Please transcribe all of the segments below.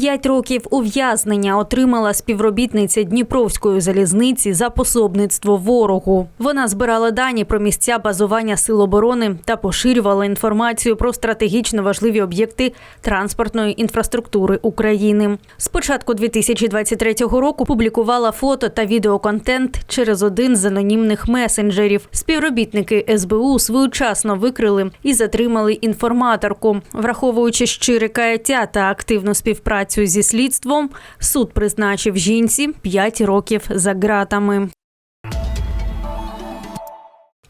П'ять років ув'язнення отримала співробітниця Дніпровської залізниці за пособництво ворогу. Вона збирала дані про місця базування сил оборони та поширювала інформацію про стратегічно важливі об'єкти транспортної інфраструктури України. З початку 2023 року публікувала фото та відеоконтент через один з анонімних месенджерів. Співробітники СБУ своєчасно викрили і затримали інформаторку, враховуючи щире каяття та активну співпрацю зі слідством, суд призначив жінці 5 років за ґратами.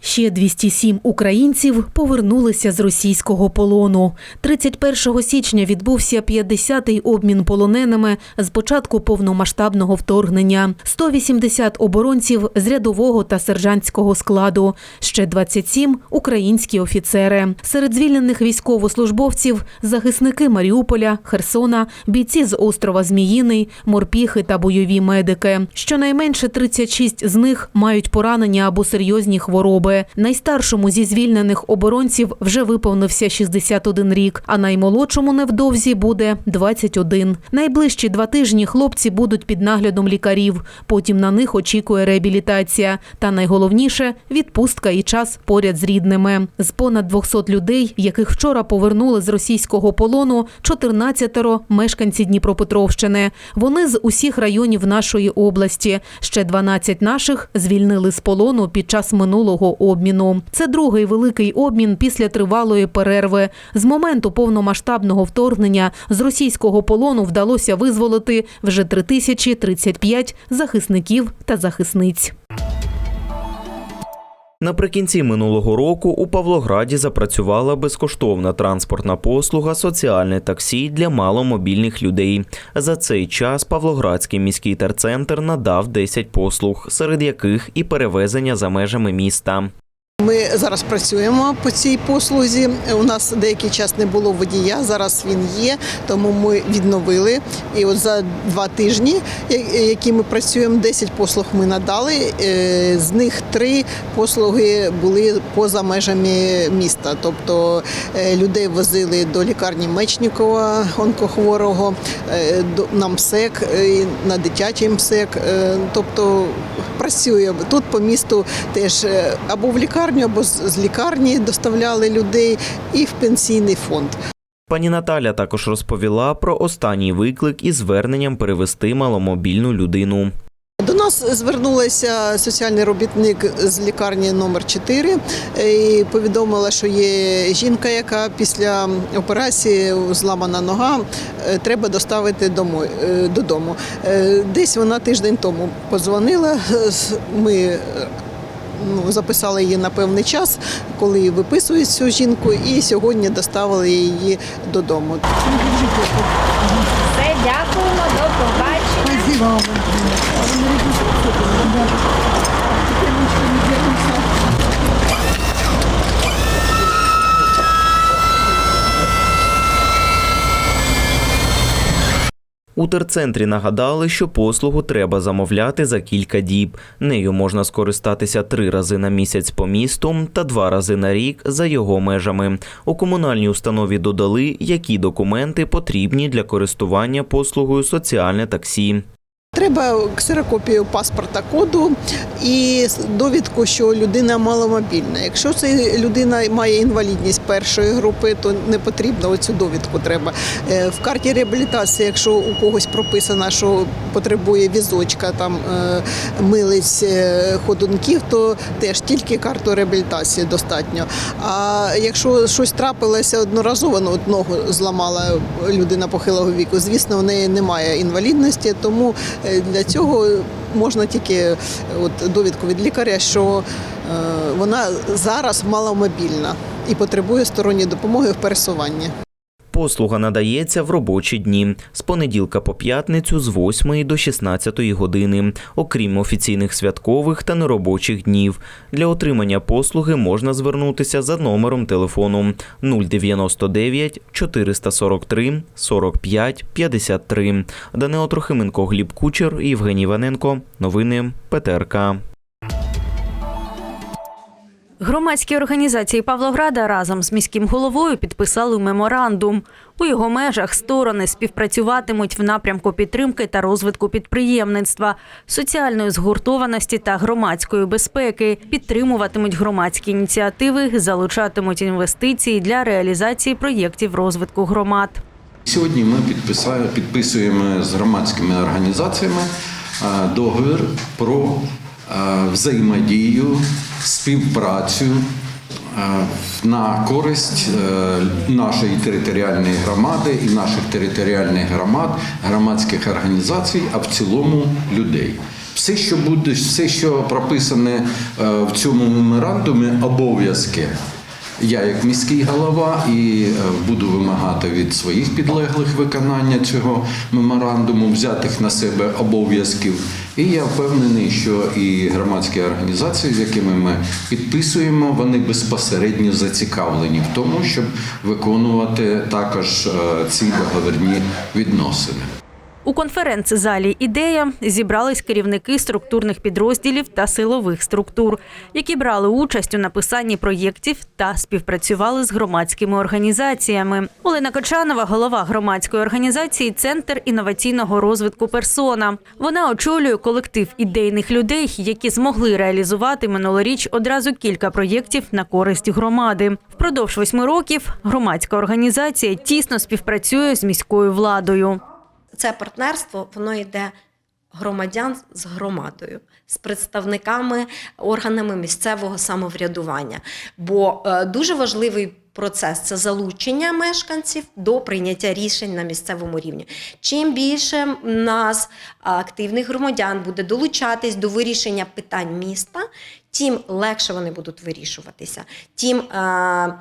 Ще 207 українців повернулися з російського полону. 31 січня відбувся 50-й обмін полоненими з початку повномасштабного вторгнення. 180 оборонців з рядового та сержантського складу. Ще 27 – українські офіцери. Серед звільнених військовослужбовців – захисники Маріуполя, Херсона, бійці з острова Зміїний, морпіхи та бойові медики. Щонайменше 36 з них мають поранення або серйозні хвороби. Найстаршому зі звільнених оборонців вже виповнився 61 рік, а наймолодшому невдовзі буде 21. Найближчі два тижні хлопці будуть під наглядом лікарів. Потім на них очікує реабілітація. Та найголовніше відпустка і час поряд з рідними. З понад 200 людей, яких вчора повернули з російського полону, 14-ро – мешканці Дніпропетровщини. Вони з усіх районів нашої області. Ще 12 наших звільнили з полону під час минулого обміну. Це другий великий обмін після тривалої перерви. З моменту повномасштабного вторгнення з російського полону вдалося визволити вже 3035 захисників та захисниць. Наприкінці минулого року у Павлограді запрацювала безкоштовна транспортна послуга соціальне таксі для маломобільних людей. За цей час Павлоградський міський терцентр надав 10 послуг, серед яких і перевезення за межами міста. Зараз працюємо по цій послузі. У нас деякий час не було водія. Зараз він є, тому ми відновили. І от за два тижні, які ми працюємо, 10 послуг ми надали. Е, З них три послуги були поза межами міста. Тобто е, людей возили до лікарні Мечнікова, онкохворого, е, на МСЕК, на дитячий МСЕК. Тобто працює тут по місту теж або в лікарню, або з лікарні доставляли людей, і в пенсійний фонд. Пані Наталя також розповіла про останній виклик із зверненням перевести маломобільну людину. До нас звернулася соціальний робітник з лікарні номер 4 і повідомила, що є жінка, яка після операції зламана нога, е, треба доставити е, додому. Е, Десь вона тиждень тому подзвонила. е, Ми записали її на певний час, коли виписують цю жінку, і сьогодні доставили її додому. Все, дякуємо, до побачення. У терцентрі нагадали, що послугу треба замовляти за кілька діб. Нею можна скористатися три рази на місяць по місту та два рази на рік за його межами. У комунальній установі додали, які документи потрібні для користування послугою соціальне таксі. Треба ксерокопію паспорта коду і довідку, що людина маломобільна. Якщо це людина має інвалідність першої групи, то не потрібно оцю довідку. Треба Е, в карті реабілітації, якщо у когось прописано, що потребує візочка, там е, милиць е, ходунків, то теж тільки карту реабілітації достатньо. А якщо щось трапилося одноразово, ну, от ногу зламала людина похилого віку, звісно, в неї немає інвалідності, тому для цього можна тільки е, от, довідку від лікаря, що е, вона зараз маломобільна і потребує сторонньої допомоги в пересуванні. Послуга надається в робочі дні з понеділка по п'ятницю з 8 до 16 години, окрім офіційних святкових та неробочих днів. Для отримання послуги можна звернутися за номером телефону 099 443 45 53. Данило Трохименко, Гліб Кучер, Євгеній Ваненко. Новини ПТРК. Громадські організації Павлограда разом з міським головою підписали меморандум. У його межах сторони співпрацюватимуть в напрямку підтримки та розвитку підприємництва, соціальної згуртованості та громадської безпеки, підтримуватимуть громадські ініціативи, залучатимуть інвестиції для реалізації проєктів розвитку громад. Сьогодні ми підписуємо з громадськими організаціями договір про взаємодію, співпрацю е, на користь е, нашої територіальної громади і наших територіальних громад, громадських організацій, а в цілому людей. Все, що буде, все, що прописане е, в цьому меморандумі, обов'язки. Я, як міський голова, і е, буду вимагати від своїх підлеглих виконання цього меморандуму, взятих на себе обов'язків. І я впевнений, що і громадські організації, з якими ми підписуємо, вони безпосередньо зацікавлені в тому, щоб виконувати також е, ці договірні відносини. У конференц-залі Ідея зібрались керівники структурних підрозділів та силових структур, які брали участь у написанні проєктів та співпрацювали з громадськими організаціями. Олена Кочанова, голова громадської організації Центр інноваційного розвитку Персона. Вона очолює колектив ідейних людей, які змогли реалізувати минулоріч одразу кілька проєктів на користь громади. Впродовж восьми років громадська організація тісно співпрацює з міською владою. Це партнерство воно йде громадян з громадою, з представниками органами місцевого самоврядування. Бо е, дуже важливий процес це залучення мешканців до прийняття рішень на місцевому рівні. Чим більше нас активних громадян буде долучатись до вирішення питань міста, тим легше вони будуть вирішуватися, тим е,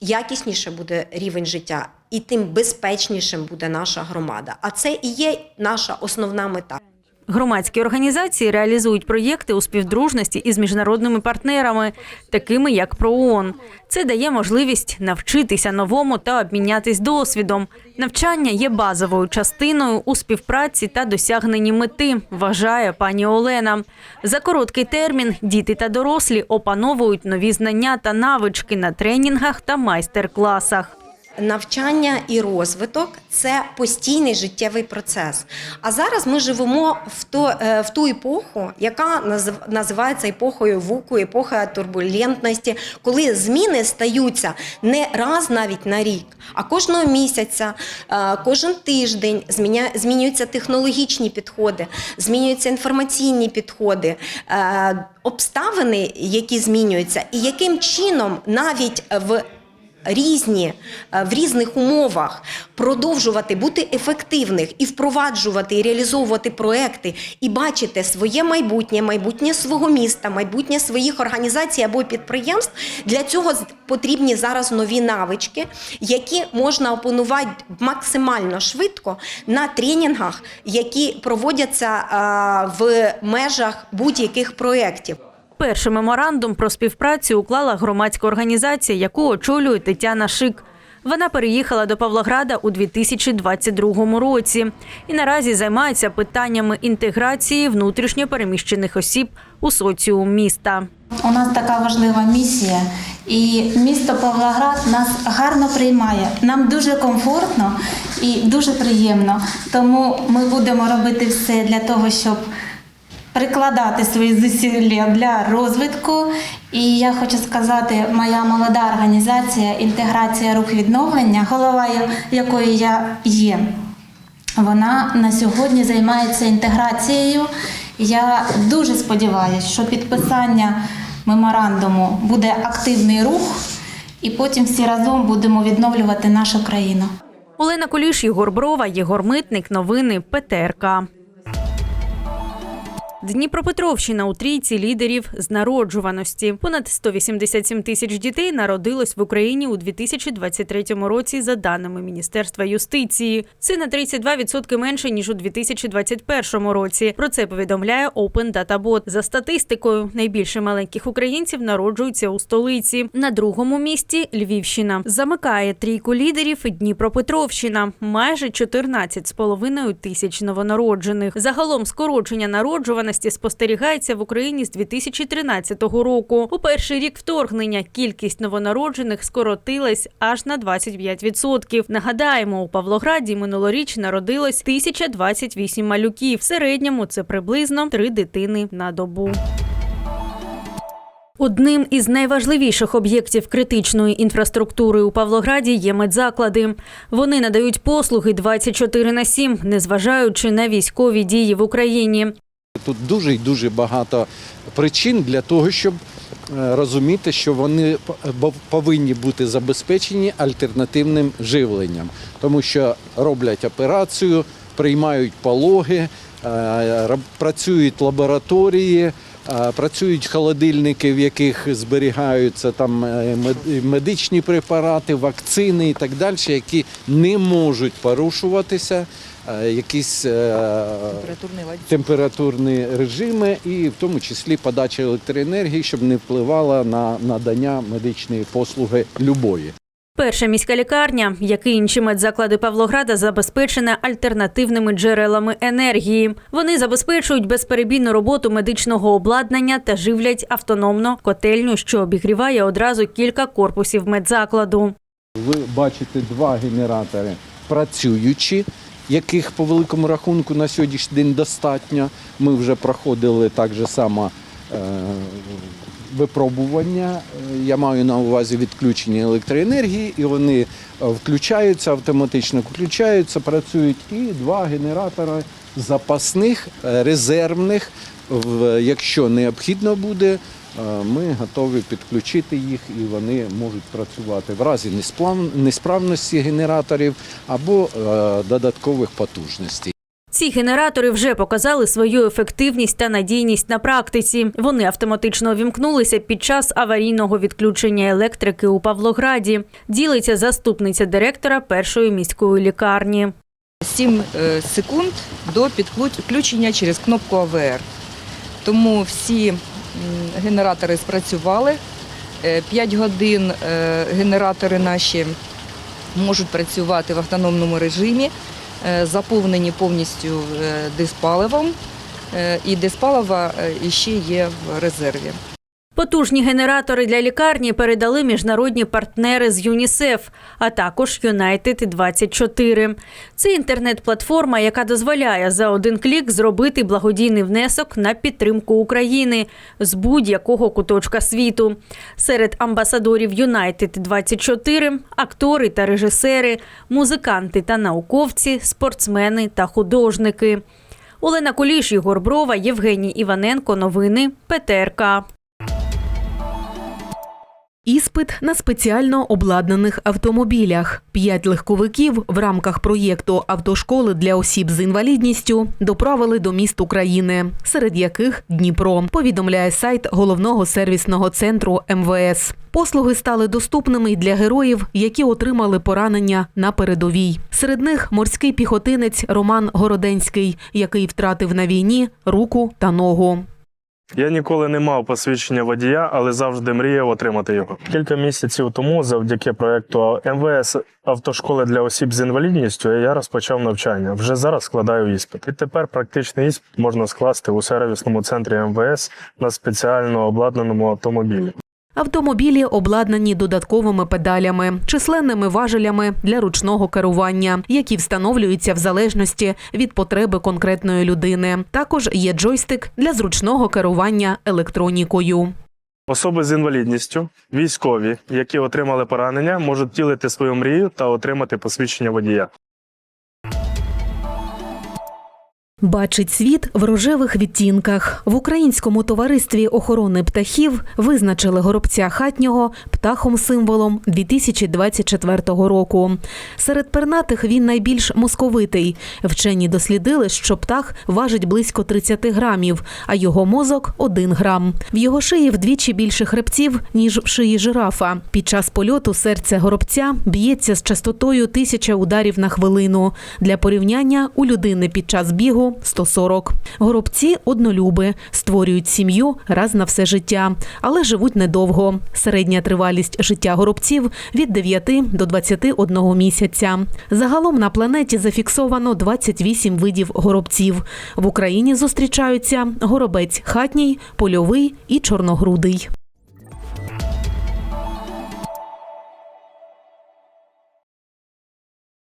якісніше буде рівень життя, і тим безпечнішим буде наша громада. А це і є наша основна мета. Громадські організації реалізують проєкти у співдружності із міжнародними партнерами, такими як ПРООН. Це дає можливість навчитися новому та обмінятись досвідом. Навчання є базовою частиною у співпраці та досягненні мети, вважає пані Олена. За короткий термін діти та дорослі опановують нові знання та навички на тренінгах та майстер-класах. Навчання і розвиток це постійний життєвий процес. А зараз ми живемо в ту, е, в ту епоху, яка назив- називається епохою вуку, епоха турбулентності, коли зміни стаються не раз навіть на рік, а кожного місяця, е, кожен тиждень змінюються технологічні підходи, змінюються інформаційні підходи, е, обставини, які змінюються, і яким чином навіть в різні е, в різних умовах продовжувати бути ефективних і впроваджувати і реалізовувати проекти, і бачити своє майбутнє, майбутнє свого міста, майбутнє своїх організацій або підприємств. Для цього потрібні зараз нові навички, які можна опанувати максимально швидко на тренінгах, які проводяться е, в межах будь-яких проєктів. Перший меморандум про співпрацю уклала громадська організація, яку очолює Тетяна Шик. Вона переїхала до Павлограда у 2022 році і наразі займається питаннями інтеграції внутрішньо переміщених осіб у соціум міста. У нас така важлива місія, і місто Павлоград нас гарно приймає. Нам дуже комфортно і дуже приємно. Тому ми будемо робити все для того, щоб прикладати свої зусилля для розвитку. І я хочу сказати, моя молода організація інтеграція рух відновлення, голова якої я є. Вона на сьогодні займається інтеграцією. Я дуже сподіваюся, що підписання меморандуму буде активний рух, і потім всі разом будемо відновлювати нашу країну. Олена Куліш, Єгор Брова, Єгор Митник. Новини ПТРК. Дніпропетровщина у трійці лідерів з народжуваності. Понад 187 тисяч дітей народилось в Україні у 2023 році, за даними Міністерства юстиції. Це на 32% менше ніж у 2021 році. Про це повідомляє Open Data Bot. За статистикою, найбільше маленьких українців народжуються у столиці. На другому місці Львівщина. Замикає трійку лідерів Дніпропетровщина. Майже 14,5 тисяч новонароджених. Загалом скорочення народжуваності смертності спостерігається в Україні з 2013 року. У перший рік вторгнення кількість новонароджених скоротилась аж на 25%. Нагадаємо, у Павлограді минулоріч народилось 1028 малюків. В середньому це приблизно три дитини на добу. Одним із найважливіших об'єктів критичної інфраструктури у Павлограді є медзаклади. Вони надають послуги 24 на 7, незважаючи на військові дії в Україні. Тут дуже і дуже багато причин для того, щоб е, розуміти, що вони повинні бути забезпечені альтернативним живленням, тому що роблять операцію, приймають пологи, е, працюють лабораторії. Працюють холодильники, в яких зберігаються там е, медичні препарати, вакцини і так далі, які не можуть порушуватися, е, якісь е, температурні режими, і в тому числі подача електроенергії, щоб не впливала на надання медичної послуги любої. Перша міська лікарня, як і інші медзаклади Павлограда, забезпечена альтернативними джерелами енергії. Вони забезпечують безперебійну роботу медичного обладнання та живлять автономно котельню, що обігріває одразу кілька корпусів медзакладу. Ви бачите два генератори працюючі, яких по великому рахунку на сьогоднішній день достатньо. Ми вже проходили так же само е, випробування. Е, Я маю на увазі відключення електроенергії, і вони е, включаються, автоматично включаються, працюють. І два генератори запасних, е, резервних. Якщо необхідно буде, ми готові підключити їх і вони можуть працювати в разі несправності генераторів або додаткових потужностей. Ці генератори вже показали свою ефективність та надійність на практиці. Вони автоматично вімкнулися під час аварійного відключення електрики у Павлограді. Ділиться заступниця директора першої міської лікарні. 7 е, секунд до підключення через кнопку АВР. Тому всі генератори спрацювали. 5 годин е, генератори наші можуть працювати в автономному режимі, е, заповнені повністю е, диспаливом. Е, І диспалива е, ще є в резерві. Потужні генератори для лікарні передали міжнародні партнери з ЮНІСЕФ, а також United 24 Це інтернет-платформа, яка дозволяє за один клік зробити благодійний внесок на підтримку України з будь-якого куточка світу. Серед амбасадорів United 24 актори та режисери, музиканти та науковці, спортсмени та художники. Олена Куліш, Єгор Брова, Євгеній Іваненко. Новини ПТРК. Іспит на спеціально обладнаних автомобілях. П'ять легковиків в рамках проєкту автошколи для осіб з інвалідністю доправили до міст України, серед яких Дніпро. Повідомляє сайт головного сервісного центру МВС. Послуги стали доступними й для героїв, які отримали поранення на передовій. Серед них морський піхотинець Роман Городенський, який втратив на війні руку та ногу. Я ніколи не мав посвідчення водія, але завжди мріяв отримати його. Кілька місяців тому, завдяки проекту МВС автошколи для осіб з інвалідністю, я розпочав навчання. Вже зараз складаю іспит. І тепер практичний іспит можна скласти у сервісному центрі МВС на спеціально обладнаному автомобілі. Автомобілі обладнані додатковими педалями, численними важелями для ручного керування, які встановлюються в залежності від потреби конкретної людини. Також є джойстик для зручного керування електронікою. Особи з інвалідністю, військові, які отримали поранення, можуть втілити свою мрію та отримати посвідчення водія. Бачить світ в рожевих відтінках. В українському товаристві охорони птахів визначили горобця хатнього птахом-символом 2024 року. Серед пернатих він найбільш мозковитий. Вчені дослідили, що птах важить близько 30 грамів, а його мозок 1 грам. В його шиї вдвічі більше хребців, ніж в шиї жирафа. Під час польоту серце горобця б'ється з частотою тисяча ударів на хвилину. Для порівняння у людини під час бігу одного 140. Горобці однолюби, створюють сім'ю раз на все життя, але живуть недовго. Середня тривалість життя горобців від 9 до 21 місяця. Загалом на планеті зафіксовано 28 видів горобців. В Україні зустрічаються горобець хатній, польовий і чорногрудий.